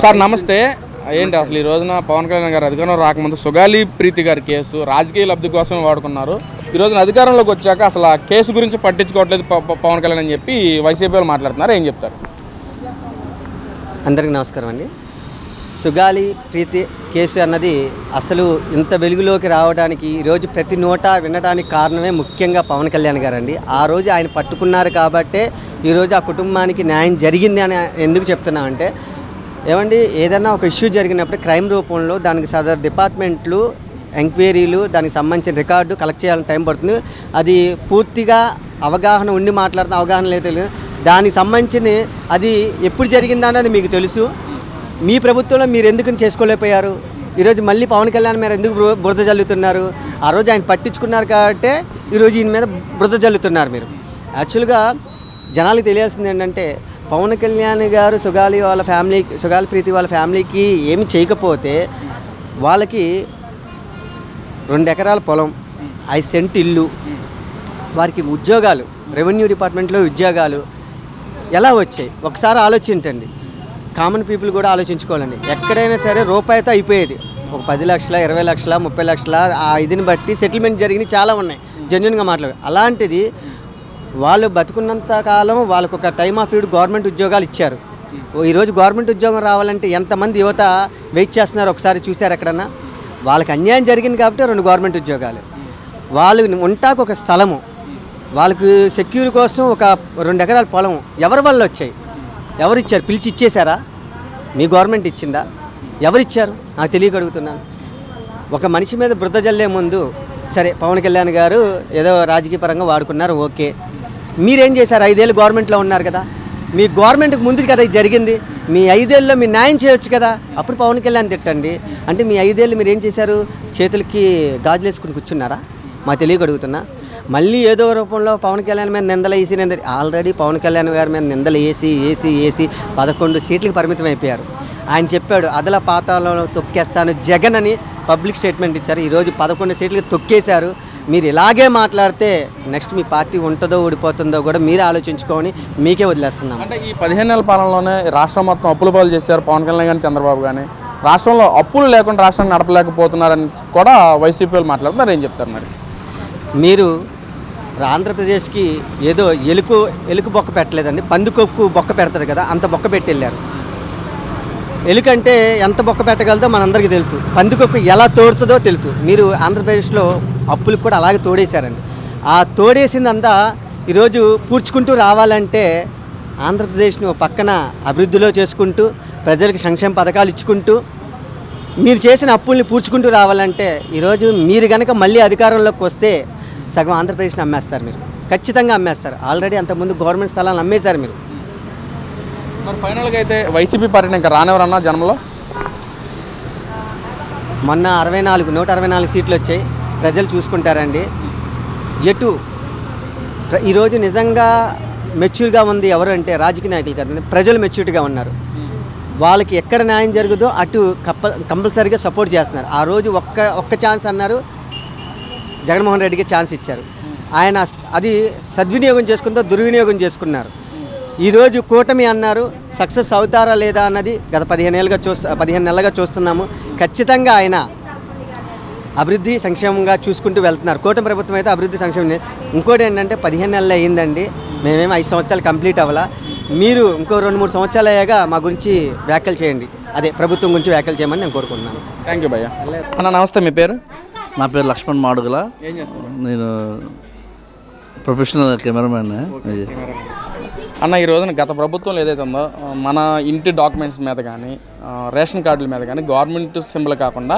Sir నమస్తే. ఏంటి అసలు ఈ రోజున పవన్ కళ్యాణ్ గారు అధికారంలో రాకముందు సుగాలి ప్రీతి గారి కేసు రాజకీయ లబ్ధి కోసం వాడుకున్నారు. ఈ రోజున అధికారంలోకి వచ్చాక అసలు ఆ కేసు గురించి పట్టించుకోవట్లేదు పవన్ కళ్యాణ్ అని చెప్పి వైసీపీ వాళ్ళు మాట్లాడుతున్నారు. ఏం చెప్తారు? అందరికీ నమస్కారం అండి. సుగాలి ప్రీతి కేసు అన్నది అసలు ఇంత వెలుగులోకి రావడానికి ఈరోజు ప్రతి నోట వినడానికి కారణమే ముఖ్యంగా పవన్ కళ్యాణ్ గారు అండి ఆ రోజు ఆయన పట్టుకున్నారు కాబట్టే ఈరోజు ఆ కుటుంబానికి న్యాయం జరిగింది అని ఎందుకు చెప్తున్నామంటే ఏమండి ఏదైనా ఒక ఇష్యూ జరిగినప్పుడు క్రైమ్ రూపంలో దానికి సదర్ డిపార్ట్మెంట్లు ఎంక్వైరీలు దానికి సంబంధించిన రికార్డు కలెక్ట్ చేయాలని టైం పడుతుంది. అది పూర్తిగా అవగాహన ఉండి మాట్లాడుతున్న అవగాహన లేదు తెలియదు. దానికి సంబంధించిన అది ఎప్పుడు జరిగిందనేది మీకు తెలుసు. మీ ప్రభుత్వంలో మీరు ఎందుకు చేసుకోలేకపోయారు? ఈరోజు మళ్ళీ పవన్ కళ్యాణ్ మీద ఎందుకు బురద జల్లుతున్నారు? ఆ రోజు ఆయన పట్టించుకున్నారు కాబట్టి ఈరోజు ఈయన మీద బురద జల్లుతున్నారు మీరు. యాక్చువల్గా జనాలకు తెలియాల్సింది ఏంటంటే పవన్ కళ్యాణ్ గారు సుగాలి వాళ్ళ ఫ్యామిలీ సుగాలి ప్రీతి వాళ్ళ ఫ్యామిలీకి ఏమి చేయకపోతే వాళ్ళకి రెండు ఎకరాల పొలం ఐదు సెంట్ ఇల్లు వారికి ఉద్యోగాలు రెవెన్యూ డిపార్ట్మెంట్లో ఉద్యోగాలు ఎలా వచ్చాయి? ఒకసారి ఆలోచించండి. కామన్ పీపుల్ కూడా ఆలోచించుకోవాలండి. ఎక్కడైనా సరే రూపాయితో అయిపోయేది. ఒక పది లక్షల ఇరవై లక్షల ముప్పై లక్షల ఆ ఇదిని బట్టి సెటిల్మెంట్ జరిగినవి చాలా ఉన్నాయి. జెన్యున్గా మాట్లాడు అలాంటిది వాళ్ళు బతుకున్నంత కాలం వాళ్ళకు ఒక టైమ్ ఆఫ్ ఫీడ్ గవర్నమెంట్ ఉద్యోగాలు ఇచ్చారు. ఓ ఈరోజు గవర్నమెంట్ ఉద్యోగం రావాలంటే ఎంతమంది యువత వెయిట్ చేస్తున్నారు? ఒకసారి చూశారు ఎక్కడన్నా? వాళ్ళకి అన్యాయం జరిగింది కాబట్టి రెండు గవర్నమెంట్ ఉద్యోగాలు. వాళ్ళు ఉంటాకు ఒక స్థలము. వాళ్ళకు సెక్యూర్ కోసం ఒక రెండు ఎకరాల పొలం ఎవరి వల్ల వచ్చాయి? ఎవరు ఇచ్చారు? పిలిచి ఇచ్చేశారా? మీ గవర్నమెంట్ ఇచ్చిందా? ఎవరు ఇచ్చారు? నాకు తెలియక అడుగుతున్నాను. ఒక మనిషి మీద బురద జల్లే ముందు సరే పవన్ కళ్యాణ్ గారు ఏదో రాజకీయ పరంగా వాడుకున్నారు ఓకే. మీరేం చేశారు? ఐదేళ్ళు గవర్నమెంట్లో ఉన్నారు కదా. మీ గవర్నమెంట్కి ముందు కదా ఇది జరిగింది. మీ ఐదేళ్ళలో మీరు న్యాయం చేయొచ్చు కదా. అప్పుడు పవన్ కళ్యాణ్ తిట్టండి. అంటే మీ ఐదేళ్ళు మీరు ఏం చేశారు? చేతులకి గాజులు వేసుకుని కూర్చున్నారా? మా తెలియక అడుగుతున్నా. మళ్ళీ ఏదో రూపంలో పవన్ కళ్యాణ్ మీద నిందలు వేసి నింద ఆల్రెడీ పవన్ కళ్యాణ్ గారి మీద నిందలు వేసి వేసి వేసి పదకొండు సీట్లకు పరిమితం అయిపోయారు. ఆయన చెప్పాడు అదల పాతాలలో తొక్కేస్తాను జగన్ అని పబ్లిక్ స్టేట్మెంట్ ఇచ్చారు. ఈరోజు పదకొండు సీట్లకు తొక్కేశారు. మీరు ఇలాగే మాట్లాడితే నెక్స్ట్ మీ పార్టీ ఉంటుందో ఊడిపోతుందో కూడా మీరే ఆలోచించుకొని మీకే వదిలేస్తున్నాం. అంటే ఈ పదిహేను నెలల పాలనలోనే రాష్ట్రం మొత్తం అప్పుల పాలు చేశారు పవన్ కళ్యాణ్ కానీ చంద్రబాబు కానీ రాష్ట్రంలో అప్పులు లేకుండా రాష్ట్రాన్ని నడపలేకపోతున్నారని కూడా వైసీపీ వాళ్ళు మాట్లాడుతున్నారు. ఏం చెప్తారు మరి? మీరు ఆంధ్రప్రదేశ్కి ఏదో ఎలుకు ఎలుక బొక్క పెట్టలేదండి. పందుకొక్కు బొక్క పెడుతుంది కదా అంత బొక్క పెట్టి వెళ్ళారు ఎలుకంటే ఎంత బొక్క పెట్టగలదో మనందరికీ తెలుసు. పందికొక్కు ఎలా తోడుతుందో తెలుసు. మీరు ఆంధ్రప్రదేశ్లో అప్పులకు కూడా అలాగే తోడేశారండి. ఆ తోడేసిందంతా ఈరోజు పూడ్చుకుంటూ రావాలంటే ఆంధ్రప్రదేశ్ని ఒక పక్కన అభివృద్ధిలో చేసుకుంటూ ప్రజలకు సంక్షేమ పథకాలు ఇచ్చుకుంటూ మీరు చేసిన అప్పుల్ని పూడ్చుకుంటూ రావాలంటే ఈరోజు మీరు కనుక మళ్ళీ అధికారంలోకి వస్తే సగం ఆంధ్రప్రదేశ్ని అమ్మేస్తారు మీరు. ఖచ్చితంగా అమ్మేస్తారు. ఆల్రెడీ అంతకుముందు గవర్నమెంట్ స్థలాలను అమ్మేశారు మీరు. మరి ఫైనల్గా అయితే వైసీపీ పార్టీని ఇంకా రానివరన్నా జనంలో? మొన్న అరవై నాలుగు నూట అరవై నాలుగు సీట్లు వచ్చాయి. ప్రజలు చూసుకుంటారండి. ఎటు ఈరోజు నిజంగా మెచ్యూర్గా ఉంది ఎవరు అంటే రాజకీయ నాయకులు కదండి ప్రజలు మెచ్యూర్గా ఉన్నారు. వాళ్ళకి ఎక్కడ న్యాయం జరుగుదో అటు కప్ప కంపల్సరీగా సపోర్ట్ చేస్తున్నారు. ఆ రోజు ఒక్క ఒక్క ఛాన్స్ అన్నారు జగన్మోహన్ రెడ్డికి ఛాన్స్ ఇచ్చారు. ఆయన అది సద్వినియోగం చేసుకుందో దుర్వినియోగం చేసుకున్నారు. ఈరోజు కూటమి అన్నారు సక్సెస్ అవుతారా లేదా అన్నది గత పదిహేను ఏళ్ళుగా చూస్తూ పదిహేను నెలలుగా చూస్తున్నాము. ఖచ్చితంగా ఆయన అభివృద్ధి సంక్షేమంగా చూసుకుంటూ వెళ్తున్నారు. కూటమి ప్రభుత్వం అయితే అభివృద్ధి సంక్షేమం ఇంకోటి ఏంటంటే పదిహేను నెలలు అయ్యిందండి. మేమేమో ఐదు సంవత్సరాలు కంప్లీట్ అవ్వాలా. మీరు ఇంకో రెండు మూడు సంవత్సరాలు అయ్యాక మా గురించి వ్యాఖ్యలు చేయండి. అదే ప్రభుత్వం గురించి వ్యాఖ్యలు చేయమని నేను కోరుకుంటున్నాను. థ్యాంక్ యూ భయ్య. అన్న నమస్తే. మీ పేరు? నా పేరు లక్ష్మణ్ మాడుగుల. ఏం నేను ప్రొఫెషనల్ కెమెరామ్యాన్. అన్న ఈ రోజున గత ప్రభుత్వంలో ఏదైతే ఉందో మన ఇంటి డాక్యుమెంట్స్ మీద కానీ రేషన్ కార్డుల మీద కానీ గవర్నమెంట్ సింబల్ కాకుండా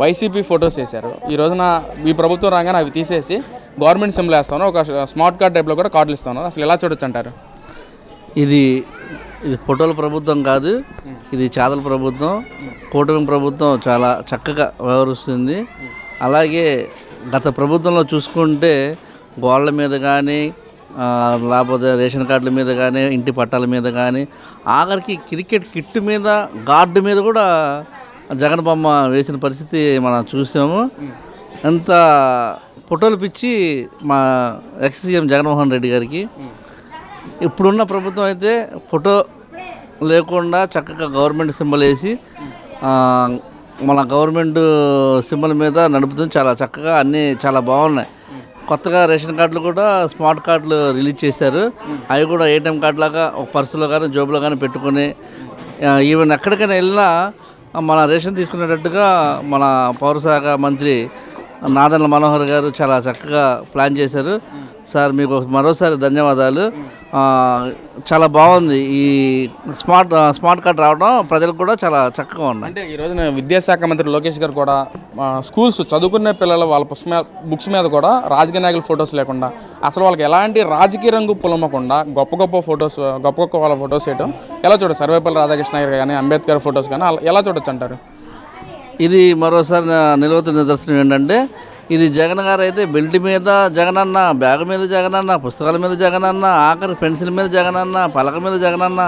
వైసీపీ ఫొటోస్ వేశారు. ఈ రోజున ఈ ప్రభుత్వం రాగానే అవి తీసేసి గవర్నమెంట్ సింబల్ వేస్తాను ఒక స్మార్ట్ కార్డ్ టైప్లో కూడా కార్డులు ఇస్తాను. అసలు ఎలా చూడొచ్చు అంటారు? ఇది ఇది ఫోటోల ప్రభుత్వం కాదు ఇది చాదల ప్రభుత్వం కూటమి ప్రభుత్వం చాలా చక్కగా వ్యవహరిస్తుంది. అలాగే గత ప్రభుత్వంలో చూసుకుంటే గోళ్ళ మీద కానీ లేకపోతే రేషన్ కార్డుల మీద కానీ ఇంటి పట్టాల మీద కానీ ఆఖరికి క్రికెట్ కిట్ మీద గార్డు మీద కూడా జగన్ బొమ్మ వేసిన పరిస్థితి మనం చూసాము. ఎంత ఫోటోలు పిచ్చి మా ఎక్స్ సీఎం జగన్మోహన్ రెడ్డి గారికి. ఇప్పుడున్న ప్రభుత్వం అయితే ఫోటో లేకుండా చక్కగా గవర్నమెంట్ సింబల్ వేసి మన గవర్నమెంట్ సింబల్ మీద నడుపుతుంది. చాలా చక్కగా అన్నీ చాలా బాగున్నాయి. కొత్తగా రేషన్ కార్డులు కూడా స్మార్ట్ కార్డులు రిలీజ్ చేశారు. అవి కూడా ఏటీఎం కార్డు లాగా ఒక పర్సులో కానీ జోబులో కానీ పెట్టుకొని ఈవెన్ ఎక్కడికైనా వెళ్ళినా మన రేషన్ తీసుకునేటట్టుగా మన పౌరశాఖ మంత్రి నాదన్ల మనోహర్ గారు చాలా చక్కగా ప్లాన్ చేశారు. సార్ మీకు మరోసారి ధన్యవాదాలు. చాలా బాగుంది. ఈ స్మార్ట్ స్మార్ట్ కార్డ్ రావడం ప్రజలకు కూడా చాలా చక్కగా ఉన్నాయి అంటే ఈ రోజున విద్యాశాఖ మంత్రి లోకేష్ గారు కూడా స్కూల్స్ చదువుకునే పిల్లలు వాళ్ళ పుస్తక బుక్స్ మీద కూడా రాజకీయ నాయకుల ఫొటోస్ లేకుండా అసలు వాళ్ళకి ఎలాంటి రాజకీయ రంగు పులమకుండా గొప్ప గొప్ప ఫొటోస్ గొప్ప గొప్ప వాళ్ళ ఫొటోస్ వేయటం ఎలా చూడొచ్చు సర్వేపల్లి రాధాకృష్ణ గారు కానీ అంబేద్కర్ ఫొటోస్ కానీ అలా- ఎలా చూడొచ్చు అంటారు? ఇది మరోసారి నా నిలవత నిదర్శనం ఏంటంటే ఇది జగన్ గారు అయితే బెల్ట్ మీద జగనన్న బ్యాగ్ మీద జగనన్న పుస్తకాల మీద జగనన్న ఆఖరి పెన్సిల్ మీద జగనన్న పలక మీద జగనన్న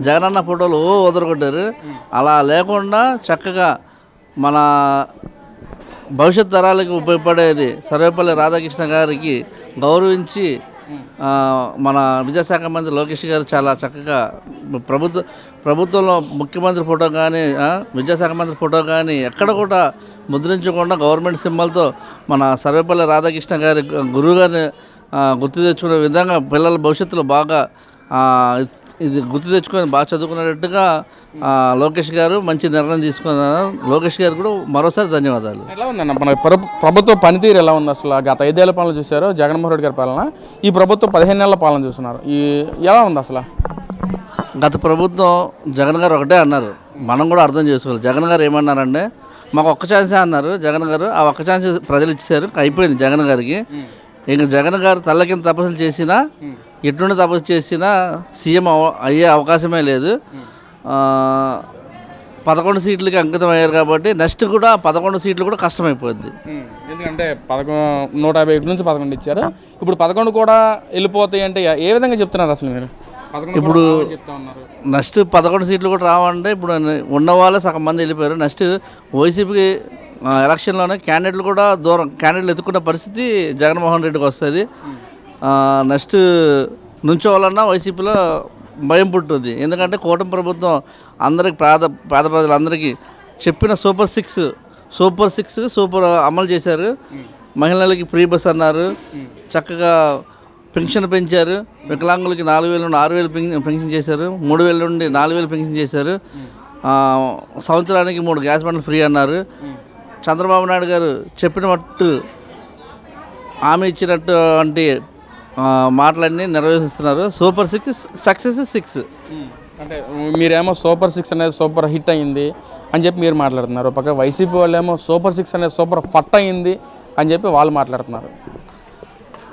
జగనన్న ఫోటోలు ఓ వదలగొట్టారు అలా లేకుండా చక్కగా మన భవిష్యత్ తరాలకు ఉపయోగపడేది సర్వేపల్లి రాధాకృష్ణ గారికి గౌరవించి మన విద్యాశాఖ మంత్రి లోకేష్ గారు చాలా చక్కగా ప్రభుత్వ ప్రభుత్వంలో ముఖ్యమంత్రి ఫోటో కానీ విద్యాశాఖ మంత్రి ఫోటో కానీ ఎక్కడ కూడా ముద్రించకుండా గవర్నమెంట్ సింబల్తో మన సర్వేపల్లి రాధాకృష్ణ గారి గురువు గారిని గుర్తు తెచ్చుకునే విధంగా పిల్లల భవిష్యత్తులో బాగా ఇది గుర్తు తెచ్చుకొని బాగా చదువుకునేటట్టుగా ఆ, లోకేష్ గారు మంచి నిర్ణయం తీసుకున్నారు. లోకేష్ గారు కూడా మరోసారి ధన్యవాదాలు. ఎలా ఉందన్న? మన ప్రభు- ప్రభుత్వ పనితీరు ఎలా ఉంది అసలు? గత ఐదేళ్ళ పాలన చూశారు జగన్మోహన్ రెడ్డి గారి పాలన. ఈ ప్రభుత్వం పదిహేను నెలల పాలన చూస్తున్నారు. ఈ ఎలా ఉంది అసలు? గత ప్రభుత్వం జగన్ గారు ఒకటే అన్నారు. మనం కూడా అర్థం చేసుకోవాలి. జగన్ గారు ఏమన్నారంటే మాకు ఒక్క ఛాన్సే అన్నారు. జగన్ గారు ఆ ఒక్క ఛాన్స్ ప్రజలు ఇచ్చారు అయిపోయింది జగన్ గారికి. ఇంక జగన్ గారు తల్ల కింద తపస్సులు చేసినా ఎటువంటి తపస్సు చేసినా సీఎం అవ- అయ్యే అవకాశమే లేదు. ఆ, పదకొండు సీట్లకి అంకితం అయ్యారు కాబట్టి నెక్స్ట్ కూడా పదకొండు సీట్లు కూడా కష్టమైపోద్ది. ఎందుకంటే పదకొండు నూట యాభై ఒకటి నుంచి పదకొండు ఇచ్చారు. ఇప్పుడు పదకొండు కూడా వెళ్ళిపోతాయి అంటే ఏ- విధంగా చెప్తున్నారు అసలు మీరు? ఇప్పుడు నెక్స్ట్ పదకొండు సీట్లు కూడా రావంటే ఇప్పుడు ఉన్న వాళ్ళే సగం మంది వెళ్ళిపోయారు. నెక్స్ట్ వైసీపీకి ఎలక్షన్లోనే క్యాండిడేట్లు కూడా దూరం క్యాండిడేట్లు ఎత్తుకున్న పరిస్థితి జగన్మోహన్ రెడ్డికి వస్తుంది. ఆ, నెక్స్ట్ నుంచోవాలన్నా వైసీపీలో భయం పుట్టింది ఎందుకంటే కూటమి ప్రభుత్వం అందరికి పేద పేద ప్రజలందరికీ చెప్పిన super six super six super అమలు చేశారు. మహిళలకి ఫ్రీ బస్ అన్నారు. చక్కగా పెన్షన్ పెంచారు. వికలాంగులకి నాలుగు వేల నుండి ఆరు వేలు పెన్షన్ చేశారు. మూడు వేల నుండి నాలుగు వేలు పెన్షన్ చేశారు. సంవత్సరానికి మూడు గ్యాస్ బండ్లు ఫ్రీ అన్నారు. చంద్రబాబు నాయుడు గారు చెప్పినట్టు హామీ ఇచ్చినటువంటి అంటే మాటలన్నీ నెరవేరుస్తున్నారు. సూపర్ సిక్స్ సక్సెస్ సిక్స్ అంటే మీరేమో సూపర్ సిక్స్ అనేది సూపర్ హిట్ అయింది అని చెప్పి మీరు మాట్లాడుతున్నారు. పక్క వైసీపీ వాళ్ళేమో సూపర్ సిక్స్ అనేది సూపర్ ఫట్ అయింది అని చెప్పి వాళ్ళు మాట్లాడుతున్నారు.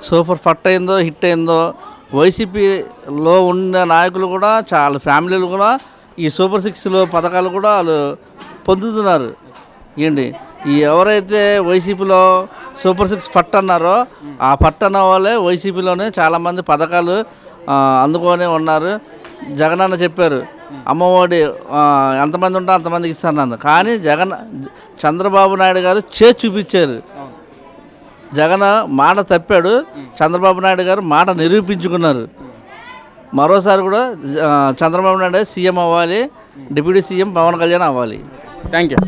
సూపర్ ఫట్ అయిందో హిట్ అయిందో వైసీపీలో ఉన్న నాయకులు కూడా చాలా ఫ్యామిలీలు కూడా ఈ సూపర్ సిక్స్లో పథకాలు కూడా వాళ్ళు పొందుతున్నారు. ఏంటి? ఈ ఎవరైతే వైసీపీలో సూపర్ సిక్స్ ఫట్ అన్నారో ఆ ఫట్ అన్న వాళ్ళే వైసీపీలోనే చాలామంది పథకాలు అందుకొని ఉన్నారు. అన్న చెప్పారు అమ్మఒడి ఎంతమంది ఉంటే అంతమందికి ఇస్తాను కానీ జగన్ చంద్రబాబు నాయుడు గారు చే చూపించారు. జగన్ మాట తప్పాడు చంద్రబాబు నాయుడు గారు మాట నిరూపించుకున్నారు. మరోసారి కూడా చంద్రబాబు నాయుడు సీఎం అవ్వాలి డిప్యూటీ సీఎం పవన్ కళ్యాణ్ అవ్వాలి. Thank you.